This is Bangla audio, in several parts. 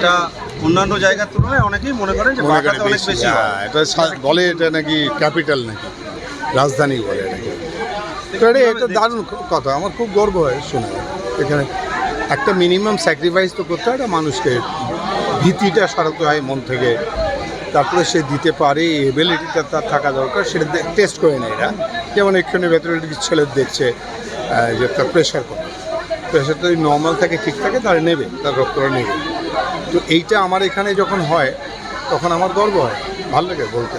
এটা অন্যান্য জায়গার তুলনায় অনেকেই মনে করেন যে অনেক বেশি হয়। এটা সা- বলে এটা নাকি ক্যাপিটাল নাকি? রাজধানী বলে এটাকে। তো এটা একটা দারুণ ক- কথা আমার খুব গর্ব হয় শুনে। এখানে একটা মিনিমাম স্যাক্রিফাইস তো করতে হয় একটা মানুষকে ভীতিটা সরাতে হয় মন থেকে। তারপরে সে দিতে পারে এবিলিটিটা তার থাকা দরকার সেটা টেস্ট করে নেয় এরা। যেমন এখানে ভেতরে ছেলে দেখছে আহ, যে তার প্রেশার কত প্রেশার যদি নর্মাল থাকে ঠিক থাকে তাহলে নেবে তার রক্তটা নেবে। তো এইটা আমার এখানে যখন হয় তখন আমার গর্ব হয়। ভালো লাগে বলতে।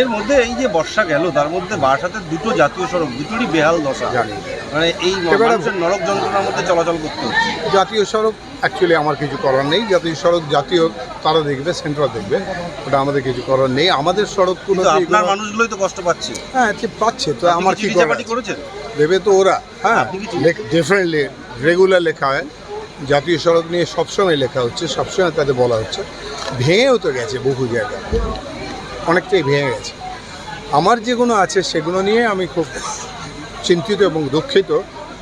এর মধ্যে এই যে বর্ষা গেল তার মধ্যে বারাসাতে দুটো জাতীয় সড়ক দুটোরই বেহাল দশা। জানি। মানে এই মানুষের নরক যন্ত্রণার মধ্যে চলাচল করতে হচ্ছে। জাতীয় সড়ক অ্যাকচুয়ালি আমার কিছু করার নেই। জাতীয় সড়ক জাতীয় তারা দেখবে সেন্ট্রাল দেখবে। ওটা আমাদের কিছু করার নেই। আমাদের সড়কগুলো আপনার মানুষগুলোই তো কষ্ট পাচ্ছে। হ্যাঁ ঠিক পাচ্ছে তো। আমার কি করেছেন? দেবে তো ওরা। হ্যাঁ ডিফারেন্টলি রেগুলার লেখা হয়। জাতীয় সড়ক নিয়ে সবসময় লেখা হচ্ছে, সবসময় তাদের বলা হচ্ছে। ভেঙেও তো গেছে বহু জায়গা। অনেকটাই ভেঙে গেছে। আমার যেগুলো আছে সেগুলো নিয়ে আমি খুব চিন্তিত এবং দুঃখিত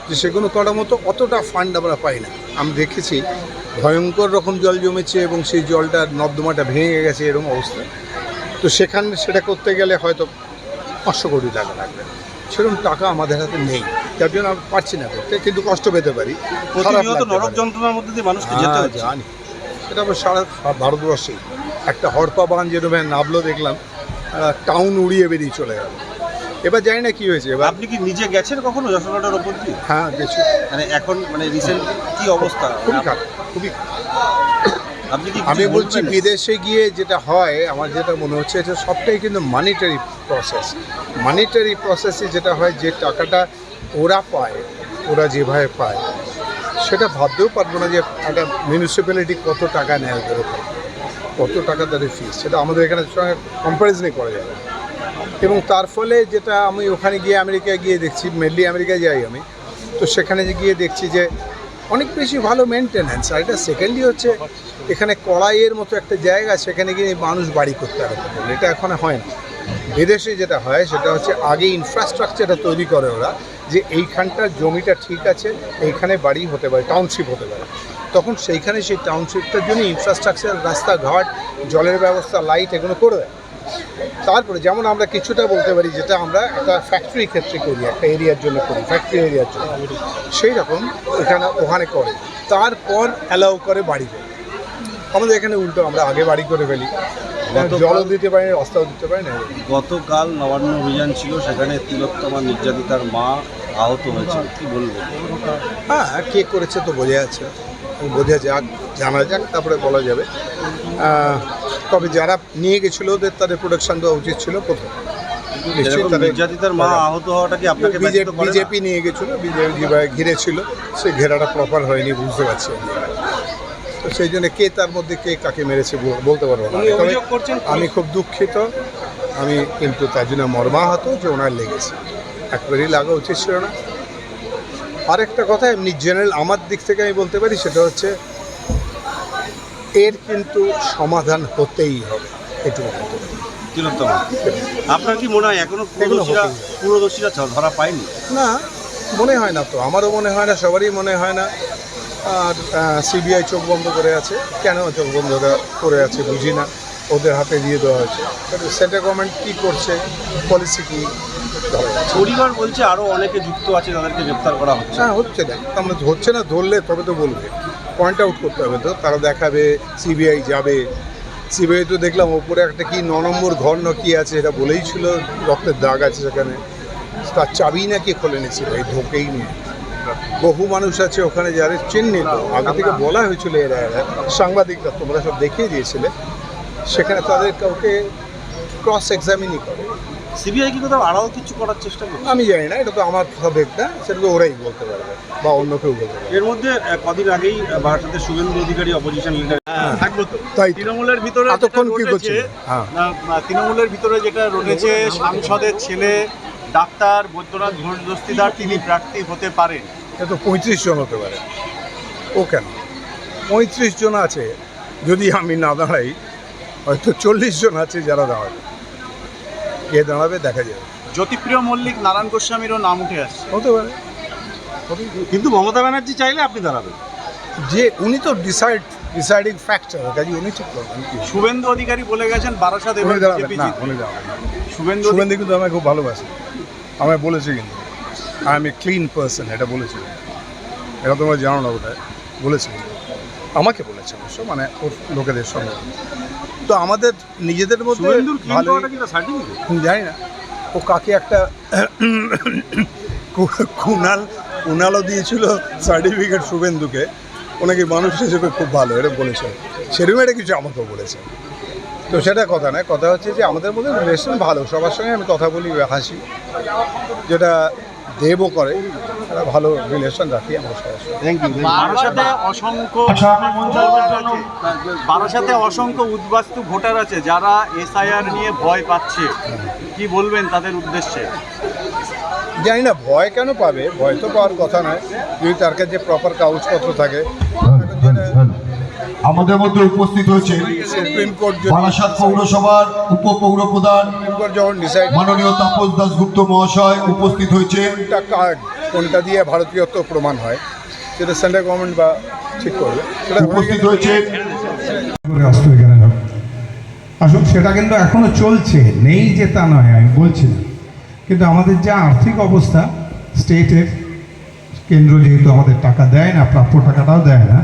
যে সেগুলো করার মতো অতটা ফান্ড আমরা পাই না। আমি দেখেছি ভয়ঙ্কর রকম জল জমেছে এবং সেই জলটা নর্দমাটা ভেঙে গেছে এরকম অবস্থা। তো সেখানে সেটা করতে গেলে হয়তো পাঁচশো কোটি টাকা লাগবে। সেরকম টাকা আমাদের হাতে নেই। যার জন্য আমরা পারছি না করতে কিন্তু কষ্ট পেতে পারি। নরক যন্ত্রণার মধ্যে দিয়ে মানুষকে যেতে হ্যাঁ, জানি। এটা আবার সারা ভারতবর্ষে। একটা হরপা বান যেরকম নামলো দেখলাম টাউন উড়িয়ে বেরিয়ে চলে গেল। এবার জানি না কি হয়েছে। এবার আপনি কি নিজে গেছেন কখনো যশোরটার ওপর দিয়ে? হ্যাঁ গেছি। মানে এখন মানে রিসেন্ট কি অবস্থা? খুবই খারাপ খুবই খারাপ। আমি বলছি বিদেশে গিয়ে যেটা হয় আমার যেটা মনে হচ্ছে এটা সবটাই কিন্তু মানিটারি প্রসেস মানিটারি প্রসেসে যেটা হয় যে টাকাটা ওরা পায় ওরা যেভাবে পায় সেটা ভাবতেও পারব না যে একটা মিউনিসিপ্যালিটি কত টাকা নেয় ওদের। কত টাকা তাদের ফিস সেটা আমাদের এখানে সঙ্গে কম্পারিজনই করা যাবে এবং তার ফলে যেটা আমি ওখানে গিয়ে আমেরিকায় গিয়ে দেখছি মেনলি আমেরিকায় যাই আমি তো সেখানে গিয়ে দেখছি যে অনেক বেশি ভালো মেনটেন্যান্স আর এটা সেকেন্ডলি হচ্ছে এখানে কড়াইয়ের মতো একটা জায়গা, সেখানে গিয়ে মানুষ বাড়ি করতে করবে এটা এখন হয় না। বিদেশে যেটা হয়, সেটা হচ্ছে আগে ইনফ্রাস্ট্রাকচারটা তৈরি করে ওরা, যে এইখানটার জমিটা ঠিক আছে, এইখানে বাড়ি হতে পারে টাউনশিপ হতে পারে। তখন সেইখানে সেই টাউনশিপটার জন্য ইনফ্রাস্ট্রাকচার রাস্তাঘাট, জলের ব্যবস্থা লাইট এগুলো করে দেয়। তারপরে যেমন আমরা কিছুটা বলতে পারি যেটা আমরা একটা ফ্যাক্টরি ক্ষেত্রে করি একটা এরিয়ার জন্য করি ফ্যাক্টরি এরিয়ার জন্য। সেই রকম এখানে ওখানে করে তারপর অ্যালাউ করে বাড়ি করে। আমাদের এখানে উল্টো আমরা আগে বাড়ি করে ফেলি। গতকাল- জলও দিতে পারি না রাস্তাও দিতে পারি না গতকাল নবান্ন অভিযান ছিল সেখানে তিলোত্তমা নির্যাতিতার মা আহত হয়েছে কি বলবেন হ্যাঁ কে করেছে তো বোঝা যাচ্ছে বোঝা যাক জানা যাক তারপরে বলা যাবে। তবে যারা নিয়ে গেছিল ওদের তাদের প্রোডাকশন দেওয়া উচিত ছিল প্রথম। তাদের- নির্যাতিতার মা আহত হওয়াটা কি আপনাকে? বিজেপি নিয়ে গেছিল বিজেপি ঘিরেছিল সেই ঘেরাটা প্রপার হয়নি বুঝতে পারছি তো সেই জন্য কে তার মধ্যে কে কাকে মেরেছে বলতে পারব না। তবে আমি খুব দুঃখিত আমি কিন্তু তার জন্য মর্মাহত যে ওনার লেগেছে। একবারই লাগা উচিত ছিল না। আরেকটা কথা এমনি জেনারেল আমার দিক থেকে আমি বলতে পারি সেটা হচ্ছে এর কিন্তু সমাধান হতেই হবে। এটুকু আপনার কি মনে হয় এখনও পুরোদোষীরা ধরা পায়নি? না মনে হয় না তো। আমারও মনে হয় না সবারই মনে হয় না। আর সিবিআই চোখ বন্ধ করে আছে। কেন চোখ বন্ধ করে- আছে বুঝি না। ওদের হাতে দিয়ে দেওয়া হয়েছে। সেন্ট্রাল গভর্নমেন্ট কী করছে পলিসি কী? পরিবার বলছে আরও অনেকে যুক্ত আছে তাদেরকে গ্রেপ্তার করা হচ্ছে। হ্যাঁ হচ্ছে না আমরা হচ্ছে না ধরলে তবে তো বলবে। পয়েন্ট আউট করতে হবে তো। তারা দেখাবে সিবিআই যাবে। সিবিআই তো দেখলাম, ওপরে একটা কি ন নম্বর ঘর না কি আছে এটা বলেই ছিল, রক্তের দাগ আছে সেখানে। তার চাবি নাকি খোলে নিয়েছিল এই ঢোকেই নিয়ে বহু মানুষ আছে ওখানে যারা চিহ্নিত আগে থেকে বলা হয়েছিল এরা এরা। সাংবাদিকরা তোমরা সব দেখিয়ে দিয়েছিলে। সেখানে তাদের কাউকে ক্রস এক্সামিনই করে। সিবিআই কি কোথাও আড়াও কিছু করার চেষ্টা করছে? আমি জানি না এটা তো আমার সাবজেক্ট না সেটা তো ওরাই বলতে পারবে বা অন্য কেউ বলতে পারবে। এর মধ্যে কদিন আগেই বারাসাতে শুভেন্দু অধিকারী অপোজিশন লিডার থাকব তো। তাই তৃণমূলের ভিতরে এতক্ষণ যেটা কি? হ্যাঁ। না, তৃণমূলের ভিতরে যেটা রটেছে সাংসদের ছেলে ডাক্তার বৈদ্যনাথ ঘোষ দস্তিদার তিনি প্রার্থী হতে পারেন। এ তো পঁয়ত্রিশ জন হতে পারে। ও কেন? পঁয়ত্রিশ জন আছে যদি আমি না দাঁড়াই হয়তো চল্লিশ জন আছে যারা দাঁড়াবে। কে দাঁড়াবে দেখা যাবে। জ্যোতিপ্রিয় মল্লিক নারায়ণ গোস্বামীরও নাম উঠে আসছে। হতে পারে। কিন্তু মমতা ব্যানার্জি চাইলে আপনি দাঁড়াবেন। যে উনি তো ডিসাইড ডিসাইডিং ফ্যাক্টর কাজে উনি ঠিক করবেন শুভেন্দু অধিকারী বলে গেছেন বারাসাত উনি দাঁড়াবেন বিজেপি না। উনি দাঁড়াবেন শুভেন্দু শুভেন্দু কিন্তু আমায় খুব ভালোবাসে। আমায় বলেছে কিন্তু। I am a clean person এটা বলেছিল এটা তোমরা জানো না ওটা বলেছে। আমাকে বলেছে অবশ্য মানে ওর লোকেদের সঙ্গে। তো আমাদের নিজেদের মধ্যে জানি না। ও কাকে একটা কুনাল কুনালও দিয়েছিল সার্টিফিকেট শুভেন্দুকে। ওনাকে মানুষ হিসেবে খুব ভালো এরকম বলেছে। সেরকম এটা কিছু আমাকেও বলেছে। তো সেটা কথা নয় কথা হচ্ছে যে আমাদের মধ্যে রিলেশন ভালো সবার সঙ্গে আমি কথা বলি হাসি। যেটা দেবও করে। ভালো রিলেশন রাখি আমার সবার ইউ বারাসাতে অসংখ্য বারাসাতে অসংখ্য উদ্বাস্তু ভোটার আছে যারা এসআইআর নিয়ে ভয় পাচ্ছে। কি বলবেন তাদের উদ্দেশ্যে? জানি না ভয় কেন পাবে? ভয় তো পাওয়ার কথা নয়। যদি তার কাছে প্রপার কাগজপত্র থাকে আমাদের মধ্যে উপস্থিত হয়েছে বারাসাত পৌরসভার উপপৌর প্রধান মাননীয় তাপস দাসগুপ্ত মহাশয় উপস্থিত হয়েছে। কোনটা কার্ড কোনটা দিয়ে ভারতীয়ত্ব প্রমাণ হয় সেটা সেন্ট্রাল গভর্নমেন্ট বা ঠিক করবে। সেটা উপস্থিত হয়েছে। করে আসুন সেটা কিন্তু এখনও চলছে নেই যে তা নয় আমি বলছি না কিন্তু আমাদের যা আর্থিক অবস্থা স্টেটের কেন্দ্র যেহেতু আমাদের টাকা দেয় না প্রাপ্য টাকাটাও দেয় না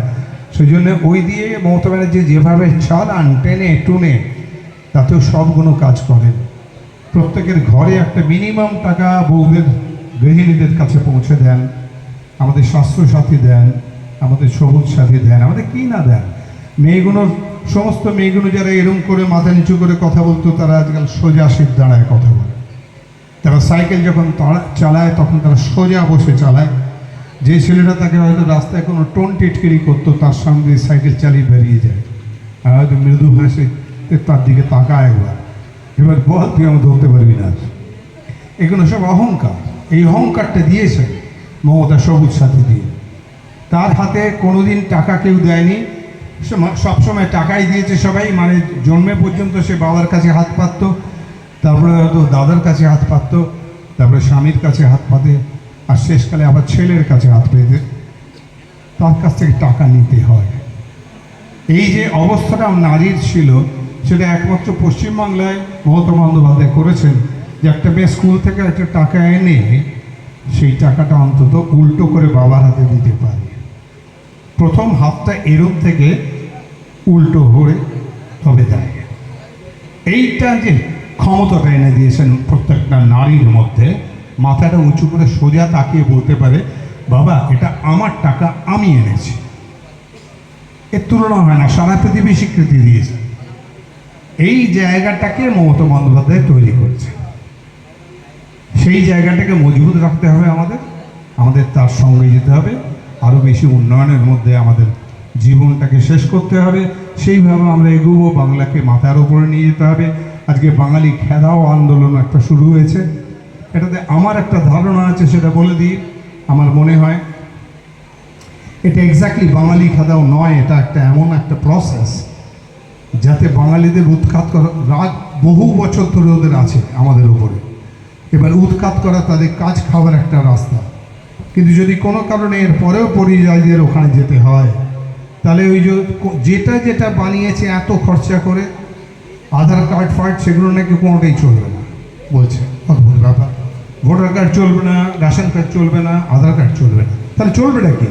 সেই জন্য ওই দিয়ে মমতা ব্যানার্জি যেভাবে চালান টেনে, টুনে, তাতেও সবগুলো কাজ করেন প্রত্যেকের ঘরে একটা মিনিমাম টাকা বউদের গৃহিণীদের কাছে পৌঁছে দেন, আমাদের স্বাস্থ্যসাথী দেন, আমাদের সবুজ সাথী দেন, আমাদের কি না দেন? মেয়েগুলোর সমস্ত মেয়েগুলো যারা এরম করে মাথা নিচু করে কথা বলতো, তারা আজকাল সোজা শীত দাঁড়ায় কথা বলে। তারা সাইকেল যখন চালায়, তখন তারা সোজা বসে চালায়। যে ছেলেটা তাকে হয়তো রাস্তায় কোনো টোন টিটকিরি করতো, তার সামনে সাইকেল চালিয়ে বেরিয়ে যায়। আর হয়তো মৃদু ভাষে তার দিকে তাকায় একবার। এবার বল, তুই আমি ধরতে পারবি না। এগুলো সব অহংকার। এই অহংকারটা দিয়েছে মমতা সবুজ সাথী দিয়ে। তার হাতে কোনোদিন টাকা কেউ দেয়নি। সম- সবসময় টাকাই দিয়েছে সবাই। মানে জন্মে পর্যন্ত সে বাবার কাছে হাত পাতত, তারপরে হয়তো দাদার কাছে হাত পাতত, তারপরে স্বামীর কাছে হাত পাতে। আর শেষকালে আবার ছেলের কাছে হাত পেতে তার কাছ থেকে টাকা নিতে হয়। এই যে অবস্থাটা নারীর ছিল, সেটা একমাত্র পশ্চিমবাংলায় মমতা বন্দ্যোপাধ্যায় করেছেন যে একটা মেয়ে স্কুল থেকে একটা টাকা এনে সেই টাকাটা অন্তত উল্টো করে বাবার হাতে দিতে পারে। প্রথম হাতটা এরম থেকে উল্টো হয়ে তবে দেয় এইটা যে ক্ষমতাটা এনে দিয়েছেন প্রত্যেকটা নারীর মধ্যে মাথাটা উঁচু করে সোজা তাকিয়ে বলতে পারে, বাবা, এটা আমার টাকা আমি এনেছি। এর তুলনা হয় না, সারা পৃথিবী স্বীকৃতি দিয়েছে। এই জায়গাটাকে মমতা বন্দ্যোপাধ্যায় তৈরি করেছে। সেই জায়গাটাকে মজবুত রাখতে হবে আমাদের আমাদের তার সঙ্গে যেতে হবে আরও বেশি উন্নয়নের মধ্যে আমাদের জীবনটাকে শেষ করতে হবে। সেইভাবে আমরা এগোবো, বাংলাকে মাথার ওপরে নিয়ে যেতে হবে। আজকে বাঙালি খেদাও আন্দোলন একটা শুরু হয়েছে। এটাতে আমার একটা ধারণা আছে, সেটা বলে দিই। আমার মনে হয় এটা এক্স্যাক্টলি বাঙালি খাদাও নয়, এটা একটা এমন একটা প্রসেস যাতে বাঙালিদের উৎখাত করা, রাগ বহু বছর ধরে ওদের আছে আমাদের উপরে। এবার উৎখাত করা তাদের কাজ খাওয়ার একটা রাস্তা। কিন্তু যদি কোনো কারণে এর পরেও পরিযায়ীদের ওখানে যেতে হয়, তাহলে ওই যেটা যেটা বানিয়েছে এত খরচা করে, আধার কার্ড ফার্ড সেগুলো নাকি কোনোটাই চলবে না। বলছে, অদ্ভুত ব্যাপার। ভোটার কার্ড চলবে না, রেশন কার্ড চলবে না, আধার কার্ড চলবে না। তাহলে চলবেটা কি?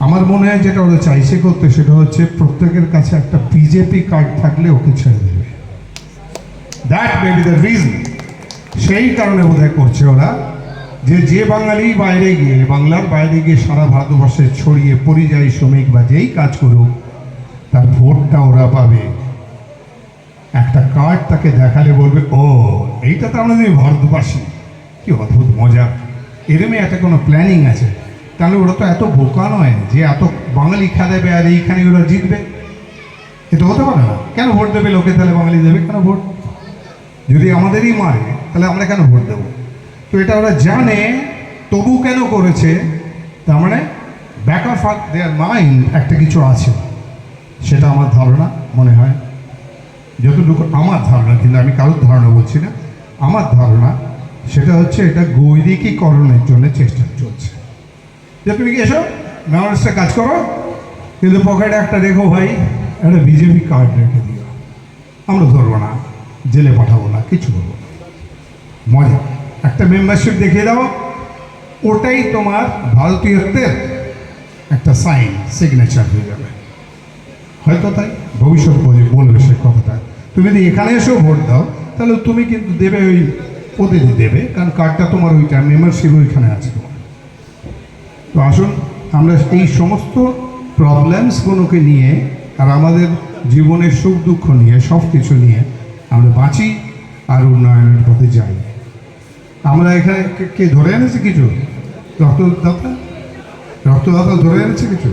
আমার মনে হয় যেটা ওরা চাইছে করতে সেটা হচ্ছে প্রত্যেকের কাছে একটা বিজেপি কার্ড থাকলে ওকে ছেড়ে দেবে। That may be the reason সেই কারণে বোধহয় করছে ওরা যে যে বাঙালি বাইরে গিয়ে বাংলার বাইরে গিয়ে সারা ভারতবর্ষে ছড়িয়ে পরিযায়ী শ্রমিক বা যেই কাজ করুক, তার ভোটটা ওরা পাবে। একটা কার্ড তাকে দেখালে বলবে, ও, এইটা তো আমাদের ভারতবাসী। কি অদ্ভুত মজা। এরমই একটা কোনো প্ল্যানিং আছে? তাহলে ওরা তো এত বোকা নয় যে এত বাঙালি খেলাবে আর এইখানে ওরা জিতবে? এটা হতে পারে না। কেন ভোট দেবে লোকে তাহলে বাঙালি দেবে? কেন ভোট? যদি আমাদেরই মারে, তাহলে আমরা কেন ভোট দেবো? তো এটা ওরা জানে, তবু কেন করেছে? তার মানে ব্যাক অফ দেয়ার মাইন্ড একটা কিছু আছে। সেটা আমার ধারণা, মনে হয়। যতটুকু আমার ধারণা, কিন্তু আমি কারোর ধারণা বলছি না। আমার ধারণা সেটা হচ্ছে এটা গৈরিকীকরণের জন্য চেষ্টা চলছে। যে তুমি কি এসো মেমোরিসটা কাজ করো। কিন্তু পকেটে একটা রেখো ভাই, একটা বিজেপি কার্ড রেখে দিও। আমরা ধরবো না, জেলে পাঠাবো না, কিছু করব না। মজা। একটা মেম্বারশিপ দেখিয়ে দাও। ওটাই তোমার ভারতীয়ত্বের একটা সাইন সিগনেচার হয়ে যাবে। হয়তো তাই, ভবিষ্যৎ বলে- বলবে সে কথাটা। তুমি যদি এখানে এসেও ভোট দাও। তাহলে তুমি কিন্তু দেবে ওই প্রতিনিধি দেবে, কারণ কার্ডটা তোমার ওইটা মেম্বারশিপ ওইখানে আছে তোমার। তো আসুন, আমরা এই সমস্ত প্রবলেমসগুলোকে নিয়ে আর আমাদের জীবনের সুখ দুঃখ নিয়ে সব কিছু নিয়ে আমরা বাঁচি আর উন্নয়নের পথে যাই। আমরা এখানে কে ধরে এনেছে কিছু? রক্তদাতা? রক্তদাতা ধরে এনেছে কিছু?